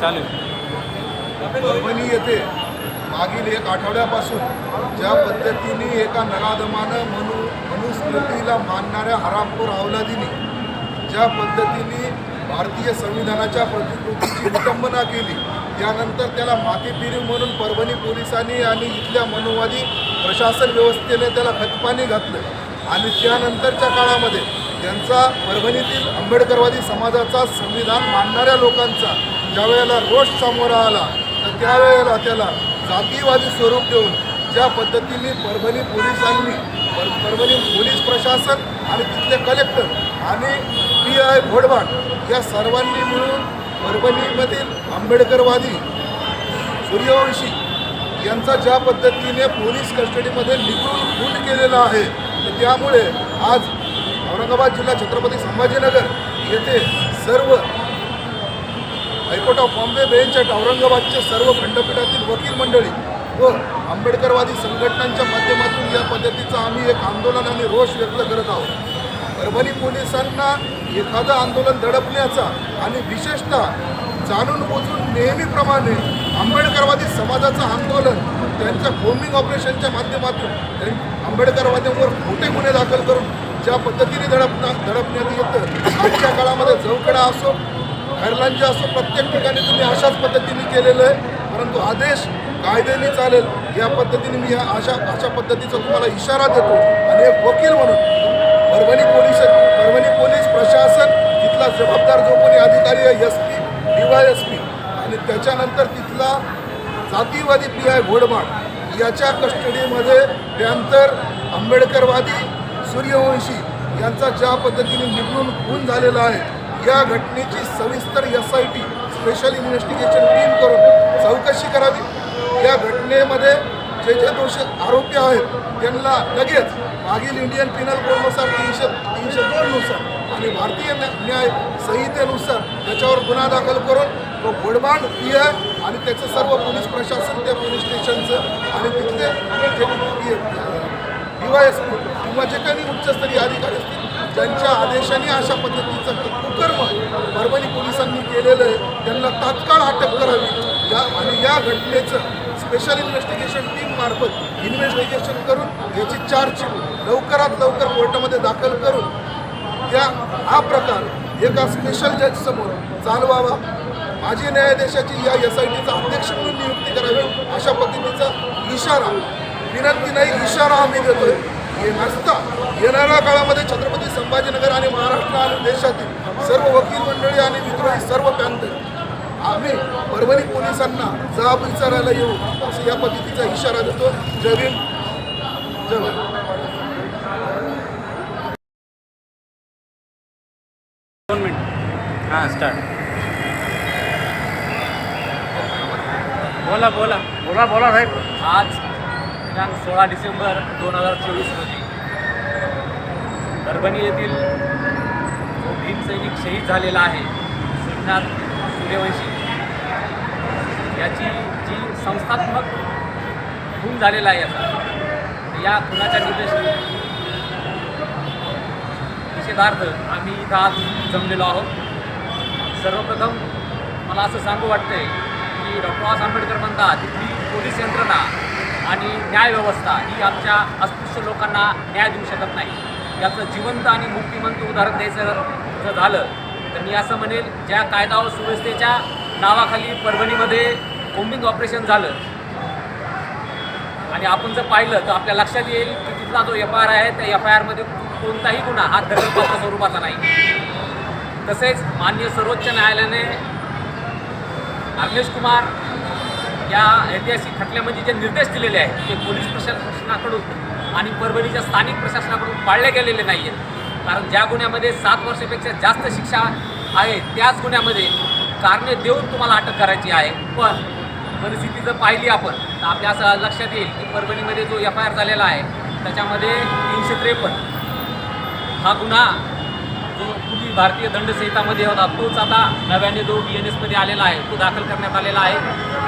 चालू आहे परभणी येथे मागील एक आठवड्यापासून ज्या पद्धतीने एका नराधमानं मनु मनुस्मृतीला मानणाऱ्या हरामपूर अवलादीने ज्या पद्धतीने भारतीय संविधानाच्या प्रतिकृतीची विटंबना केली त्यानंतर त्याला माथेफिरी म्हणून परभणी पोलिसांनी आणि इथल्या मनोवादी प्रशासन व्यवस्थेने त्याला खतपाणी घातलं. आणि त्यानंतरच्या काळामध्ये त्यांचा परभणीतील आंबेडकरवादी समाजाचा संविधान मानणाऱ्या लोकांचा ज्यावेळेला रोष समोर आला तर त्यावेळेला त्याला जातीवादी स्वरूप देऊन ज्या पद्धतीने परभणी पोलिसांनी पर परभणी पोलीस प्रशासन आणि तिथले कलेक्टर आणि पी आय घोडबाट या सर्वांनी मिळून परभणीमधील आंबेडकरवादी सूर्यवंशी यांचा ज्या पद्धतीने पोलीस कस्टडीमध्ये निघून खून केलेला आहे तर त्यामुळे आज औरंगाबाद जिल्हा छत्रपती संभाजीनगर येथे सर्व high court of Bombay bench at औरंगाबादचे सर्व खंडपीठातील वकील मंडळी व आंबेडकरवादी संघटनांच्या माध्यमातून या पद्धतीचं आम्ही एक आंदोलन आणि रोष व्यक्त करत आहोत. परभणी पोलिसांना एखादं आंदोलन दडपण्याचा आणि विशेषतः जाणून बोजून नेहमीप्रमाणे आंबेडकरवादी समाजाचं आंदोलन त्यांच्या कोमिंग ऑपरेशनच्या माध्यमातून आंबेडकरवाद्यांवर खोटे गुन्हे दाखल करून ज्या पद्धतीने दडपणा दडपण्यात येतं आजच्या काळामध्ये जवकडा असो खैरलांचे असं प्रत्येक ठिकाणी तुम्ही अशाच पद्धतीने केलेलं आहे. परंतु आदेश कायद्याने चालेल या पद्धतीने मी अशा अशा पद्धतीचा तुम्हाला इशारा देतो. आणि एक वकील म्हणून परभणी पोलीस परभणी पोलीस प्रशासन तिथला जबाबदार जो कोणी अधिकारी आहे S P D Y S P आणि त्याच्यानंतर तिथला जातीवादी पी आय घोडमाड याच्या कस्टडीमध्ये त्यानंतर आंबेडकरवादी सूर्यवंशी यांचा ज्या पद्धतीने निवडून खून झालेला आहे या घटनेची सविस्तर S I T special investigation team करून चौकशी करावी या घटनेमध्ये जे जे दोषी आरोपी आहेत त्यांना लगेच मागील इंडियन पिनल कोडनुसार तीनशे तीनशे दोननुसार आणि भारतीय न्याय संहितेनुसार त्याच्यावर गुन्हा दाखल करून तो घोडबांड पी आहे आणि त्याचं सर्व पोलीस प्रशासन त्या पोलीस स्टेशनचं आणि तिथले जे डी वाय एस पी किंवा जे काही उच्चस्तरीय अधिकारी असतील त्यांच्या आदेशाने अशा पद्धतीचं कुकर्म परभणी पोलिसांनी केलेलं आहे. त्यांना तात्काळ अटक करावी. या आणि या घटनेचं स्पेशल इन्व्हेस्टिगेशन टीम मार्फत इन्व्हेस्टिगेशन करून याची चार्जशीट लवकरात लवकर कोर्टामध्ये दाखल करून त्या हा प्रकार एका स्पेशल जज समोर चालवावा. माजी न्यायाधीशाची या एस आय टीचा अध्यक्ष म्हणून नियुक्ती करावी. अशा पद्धतीचा इशारा विनंती नाही इशारा आम्ही देतोय. हे नसता येणाऱ्या काळामध्ये छत्रपती संभाजीनगर आणि महाराष्ट्र आणि देशातील सर्व वकील मंडळी आणि विद्रोही सर्व पॅन्थर आम्ही परभणी पोलिसांना जाब विचारायला येऊ असं या पद्धतीचा इशारा देतो. जय भीम. जय भारत दोन मिनिट. हां स्टार्ट बोला बोला. बोला बोला साहेब. आज दिनांक सोळा डिसेंबर दोन हजार चोवीस रोजी. परभणी येथील जो भीम सैनिक शहीद झालेला आहे श्रीनाथ सूर्यवंशी याची जी संस्थात्मक खून झालेला आहे याचा या खुनाच्या निर्देश निषेधार्थ आम्ही इथं आज जमलेलो आहोत. सर्वप्रथम मला असं सांगू वाटतंय की डॉक्टर बाबासाहेब आंबेडकर म्हणतात तिथली पोलीस यंत्रणा आणि न्यायव्यवस्था ही आमच्या अस्पृश्य लोकांना न्याय देऊ शकत नाही. याचं जिवंत आणि मुक्तिमंत उदाहरण द्यायचं जर झालं तर मी असं म्हणेल ज्या कायदा व सुव्यवस्थेच्या नावाखाली परभणीमध्ये कोम्बिंग ऑपरेशन झालं आणि आपण जर पाहिलं तर आपल्या लक्षात येईल की तिथला जो एफ आय आर आहे त्या एफ आय आरमध्ये कोणताही गुन्हा हा दखलपात्र स्वरूपाचा नाही. तसेच मान्य सर्वोच्च न्यायालयाने अग्नेश कुमार या ऐतिहासिक खटल्यामध्ये जे निर्देश दिलेले आहेत ते पोलीस प्रशासनाकडून आणि परभणीच्या स्थानिक प्रशासनाकडून पाळले गेलेले नाही आहेत कारण ज्या गुन्ह्यामध्ये सात वर्षापेक्षा जास्त शिक्षा आहे त्याच गुन्ह्यामध्ये कारणे देऊन तुम्हाला अटक करायची आहे. पण परिस्थिती जर पाहिली आपण तर आपल्या असं लक्षात येईल की परभणीमध्ये जो एफ आय आर झालेला आहे त्याच्यामध्ये तीनशे त्रेपन्न हा गुन्हा जो पूर्वी भारतीय दंडसंहितामध्ये होता तोच आता नव्याने जो बी एन एसमध्ये आलेला आहे तो दाखल करण्यात आलेला आहे.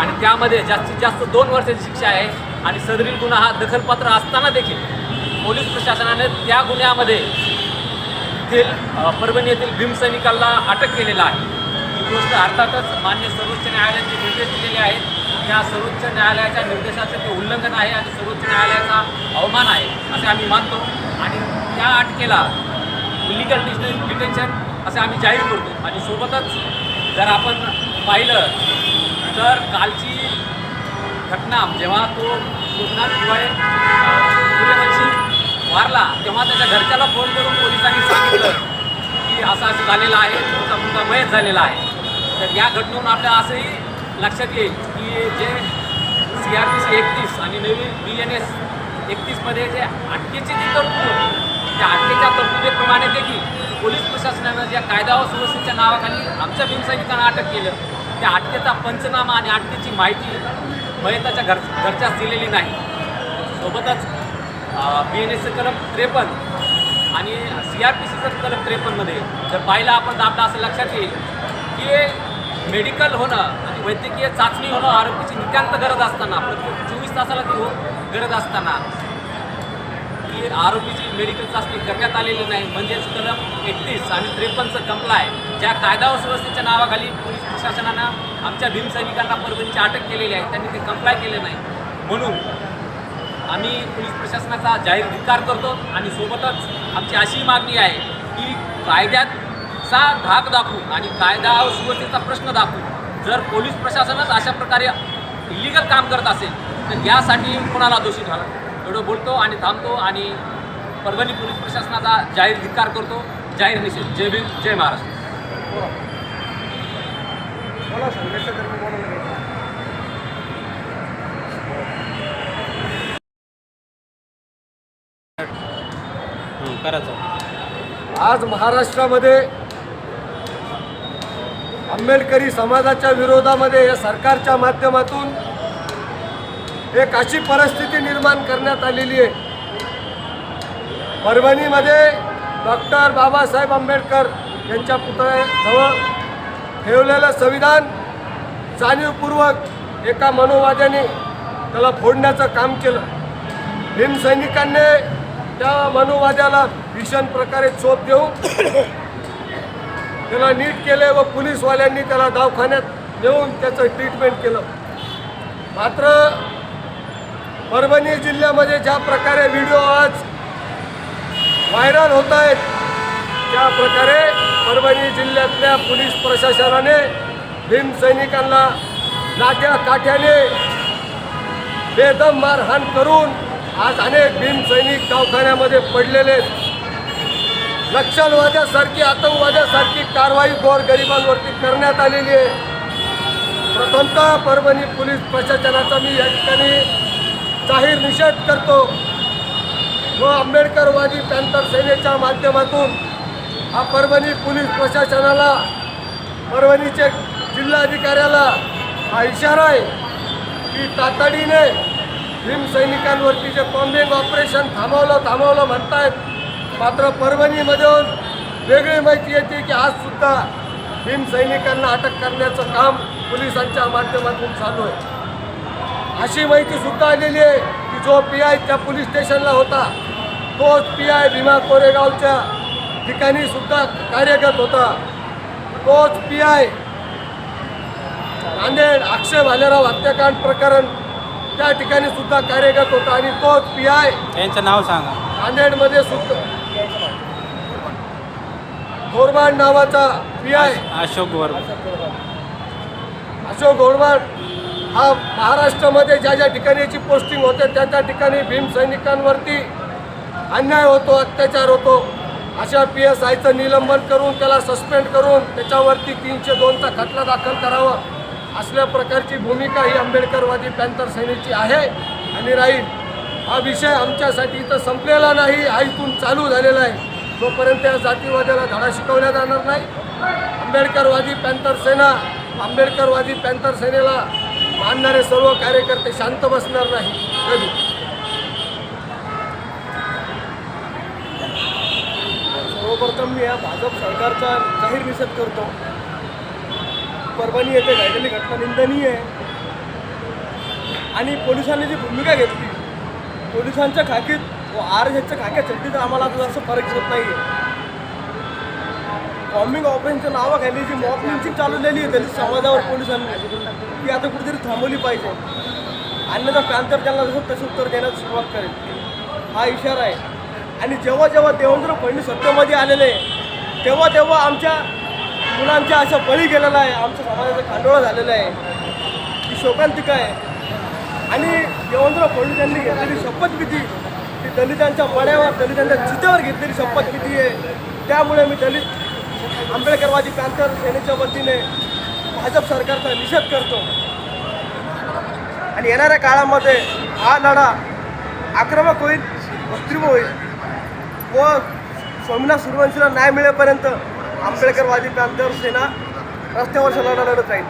आणि त्यामध्ये जास्तीत जास्त दोन वर्षाची शिक्षा आहे. आणि सदरील गुन्हा हा दखलपात्र असताना देखील पोलीस प्रशासनाने त्या गुन्ह्यामध्ये येथील परभणी येथील भीमसैनिकाला अटक केलेला आहे. ही गोष्ट अर्थातच मान्य सर्वोच्च न्यायालयाचे निर्देश दिलेले आहेत. त्या सर्वोच्च न्यायालयाच्या निर्देशाचं ते उल्लंघन आहे आणि सर्वोच्च न्यायालयाचा अवमान आहे असे आम्ही मानतो. आणि त्या अटकेला इलिगल डिटेन्शन असे आम्ही जाहीर करतो. आणि सोबतच जर आपण पाहिलं तर कालची घटना जेव्हा तो सोमनाथ शिवाय सूर्यवंशी वारला तेव्हा त्याच्या घरच्याला फोन करून पोलिसांनी सांगितलं की असं असं झालेलं आहे तुमचा मुलगा मयत झालेला आहे. तर या घटनेवरून आपल्या असंही लक्षात येईल की जे सी आर पी सी एकतीस आणि नवीन बी एन एस एकतीसमध्ये जे अटकेची जी तरतूद होती त्या अटकेच्या तरतुदीप्रमाणे देखील पोलीस प्रशासनानं ज्या कायदा व सुव्यवस्थेच्या नावाखाली आमच्या भीमसैनिकांना अटक केलं त्या अटकेचा पंचनामा आणि अटकेची माहिती मयताच्या घर घरच्यास दिलेली नाही. सोबतच बी एन एसचं कलम त्रेपन्न आणि सी आर पी सीचं कलम त्रेपन्नमध्ये जर पाहिलं आपण तर आपलं असं लक्षात येईल की मेडिकल होणं आणि वैद्यकीय चाचणी होणं आरोग्याची नितांत गरज असताना प्रत्येक चोवीस तासाला ती हो गरज असताना की आरोपीची मेडिकल चाचणी करण्यात आलेली नाही. म्हणजेच कलम एकतीस आणि त्रेपन्नचं कंप्लाय ज्या कायदा व सुव्यवस्थेच्या नावाखाली पोलीस प्रशासनानं आमच्या भीमसैनिकांना परभणीची अटक केलेली आहे. त्यांनी ते कंप्लाय केले नाही. म्हणून आम्ही पोलीस प्रशासनाचा जाहीर धिक्कार करतो आणि सोबतच आमची अशी मागणी आहे की कायद्याचा धाक दाखवून आणि कायदा व सुव्यवस्थेचा प्रश्न दाखवून जर पोलीस प्रशासनच अशा प्रकारे इलिगल काम करत असेल तर यासाठी कोणाला दोषी ठरवा एवढं बोलतो आणि थांबतो आणि परभणी पोलीस प्रशासनाचा जाहीर धिक्कार करतो. जाहीर निषेध. जय भीम जय महाराष्ट्र. हं, आज महाराष्ट्रामध्ये आंबेडकरी समाजाच्या विरोधामध्ये या सरकारच्या माध्यमातून एक अशी परिस्थिती निर्माण करण्यात आलेली आहे. परभणीमध्ये डॉक्टर बाबासाहेब आंबेडकर यांच्या पुतळ्याजवळ ठेवलेलं संविधान जाणीवपूर्वक एका मनोवाद्याने त्याला फोडण्याचं काम केलं. भीमसैनिकांनी त्या मनोवाद्याला भीषण प्रकारे चोप देऊन त्याला नीट केले व पोलीसवाल्यांनी त्याला दवाखान्यात नेऊन त्याचं ट्रीटमेंट केलं. मात्र परभणी जिल्ह्यामध्ये ज्या प्रकारे व्हिडिओ आज व्हायरल होत आहेत त्या प्रकारे परभणी जिल्ह्यातल्या पोलीस प्रशासनाने भीमसैनिकांना लाट्या काठ्याने बेदम मारहाण करून आज अनेक भीमसैनिक दवाखान्यामध्ये पडलेले आहेत. नक्षलवाद्यासारखी आतंकवाद्यासारखी कारवाई गोर गरिबांवरती करण्यात आलेली आहे प्रथमतः परभणी पोलीस प्रशासनाचा मी या ठिकाणी जाहीर निषेध करतो. व आंबेडकरवादी पॅन्थर सेनेच्या माध्यमातून हा परभणी पोलीस प्रशासनाला परभणीचे जिल्हाधिकाऱ्याला हा इशारा आहे की तातडीने भीमसैनिकांवरती जे बॉम्बिंग ऑपरेशन थांबवलं थांबवलं म्हणतायत मात्र परभणीमधून वेगळी माहिती येते की आजसुद्धा भीमसैनिकांना अटक करण्याचं काम पोलिसांच्या माध्यमातून चालू आहे. अशी माहिती सुद्धा आलेली आहे की जो पी आय त्या पोलीस स्टेशनला होता तोच पी आय भीमा कोरेगावच्या ठिकाणी सुद्धा कार्यरत होता. तोच पी आय नांदेड अक्षय भालेराव हत्याकांड प्रकरण त्या ठिकाणी सुद्धा कार्यरत होता आणि तोच पी आय त्यांचं नाव सांगा. नांदेडमध्ये सुद्धा गोरबाड नावाचा पी आय अशोक वर अशोक गोडवाड हा महाराष्ट्रामध्ये ज्या ज्या ठिकाणी याची पोस्टिंग होते त्या त्या ठिकाणी भीमसैनिकांवरती अन्याय होतो अत्याचार होतो. अशा पी एस आयचं निलंबन करून त्याला सस्पेंड करून त्याच्यावरती तीनशे दोनचा खटला दाखल करावा असल्या प्रकारची भूमिका ही आंबेडकरवादी पॅन्थर सेनेची आहे. आणि राहील हा विषय आमच्यासाठी इथं संपलेला नाही हा इथून चालू झालेला आहे. तोपर्यंत या जातीवाद्याला धडा शिकवला जाणार नाही आंबेडकरवादी पॅन्थर सेना आंबेडकरवादी पॅन्थर सेनेला मानणारे सर्व कार्यकर्ते शांत बसणार नाही. कधी? सर्वप्रथम मी या भाजप सरकारचा जाहीर निषेध करतो. परभणी येथे घडलेली घटना निंदनीय आहे. आणि पोलिसांनी जी भूमिका घेतली पोलिसांच्या खाकीत व आर एसच्या खाक्या चड्डीत आम्हाला आता जास्त फरक दिसत नाही आहे बॉम्बिंग ऑपरेशनच्या नावाखाली जी मॉब लिंचिंग चालवलेली आहे त्याची समाजावर पोलिसांनी. ती आता कुठेतरी थांबवली पाहिजे. अन्यथा पॅन्थर त्यांना जसं तसं उत्तर देण्यास सुरुवात करेल. हा इशारा आहे. आणि जेव्हा जेव्हा देवेंद्र फडणवीस सत्तेमध्ये आलेले तेव्हा तेव्हा आमच्या मुलांच्या अशा बळी गेलेला आहे. आमच्या समाजाचा खांडोळा झालेला आहे. ती शोकांतिका आहे. आणि देवेंद्र फडणवीस यांनी घेतलेली शपथविधी ती दलितांच्या मळ्यावर दलितांच्या चित्यावर घेतलेली शपथविधी आहे? त्यामुळे मी दलित आंबेडकरवादी पॅन्थर सेनेच्या वतीने भाजप सरकारचा निषेध करतो. आणि येणाऱ्या काळामध्ये हा लढा आक्रमक होईल वक्तृत्व होईल. व स्वामीनाथ सूर्यवंशीला न्याय मिळेपर्यंत आंबेडकरवादी पॅन्थर सेना रस्त्यावरच्या लढा लढत राहील.